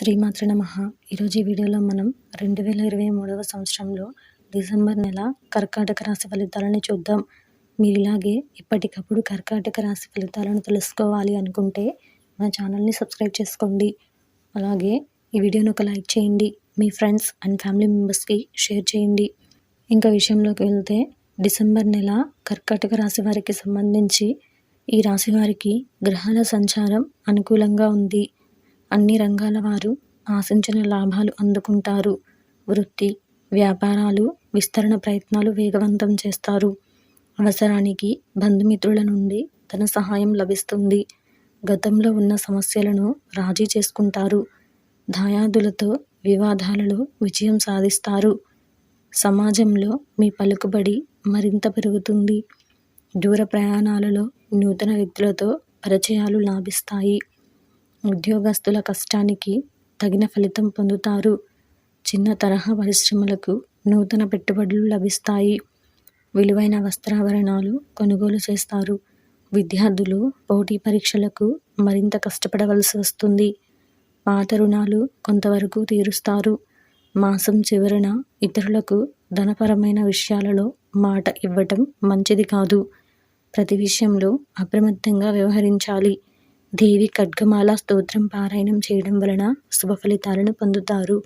శ్రీమాత్ర నమ. ఈరోజు ఈ వీడియోలో మనం రెండు వేల ఇరవై మూడవ సంవత్సరంలో డిసెంబర్ నెల కర్కాటక రాశి ఫలితాలను చూద్దాం. మీరు ఇలాగే ఎప్పటికప్పుడు కర్కాటక రాశి ఫలితాలను తెలుసుకోవాలి అనుకుంటే మన ఛానల్ని సబ్స్క్రైబ్ చేసుకోండి. అలాగే ఈ వీడియోని ఒక లైక్ చేయండి. మీ ఫ్రెండ్స్ అండ్ ఫ్యామిలీ మెంబర్స్కి షేర్ చేయండి. ఇంకా విషయంలోకి వెళ్తే డిసెంబర్ నెల కర్కాటక రాశి వారికి సంబంధించి ఈ రాశి వారికి గ్రహాల సంచారం అనుకూలంగా ఉంది. అన్ని రంగాల వారు ఆశించిన లాభాలు అందుకుంటారు. వృత్తి వ్యాపారాలు విస్తరణ ప్రయత్నాలు వేగవంతం చేస్తారు. అవసరానికి బంధుమిత్రుల నుండి ధన సహాయం లభిస్తుంది. గతంలో ఉన్న సమస్యలను రాజీ చేసుకుంటారు. దాయాదులతో వివాదాలలో విజయం సాధిస్తారు. సమాజంలో మీ పలుకుబడి మరింత పెరుగుతుంది. దూర ప్రయాణాలలో నూతన వ్యక్తులతో పరిచయాలు లాభిస్తాయి. ఉద్యోగస్తుల కష్టానికి తగిన ఫలితం పొందుతారు. చిన్న తరహా పరిశ్రమలకు నూతన పెట్టుబడులు లభిస్తాయి. విలువైన వస్త్రాభరణాలు కొనుగోలు చేస్తారు. విద్యార్థులు పోటీ పరీక్షలకు మరింత కష్టపడవలసి వస్తుంది. పాత రుణాలు కొంతవరకు తీరుస్తారు. మాసం చివరన ఇతరులకు ధనపరమైన విషయాలలో మాట ఇవ్వటం మంచిది కాదు. ప్రతి విషయంలో అప్రమత్తంగా వ్యవహరించాలి. దేవి ఖడ్గమాల స్తోత్రం పారాయణం చేయడం వలన శుభ ఫలితాలను పొందుతారు.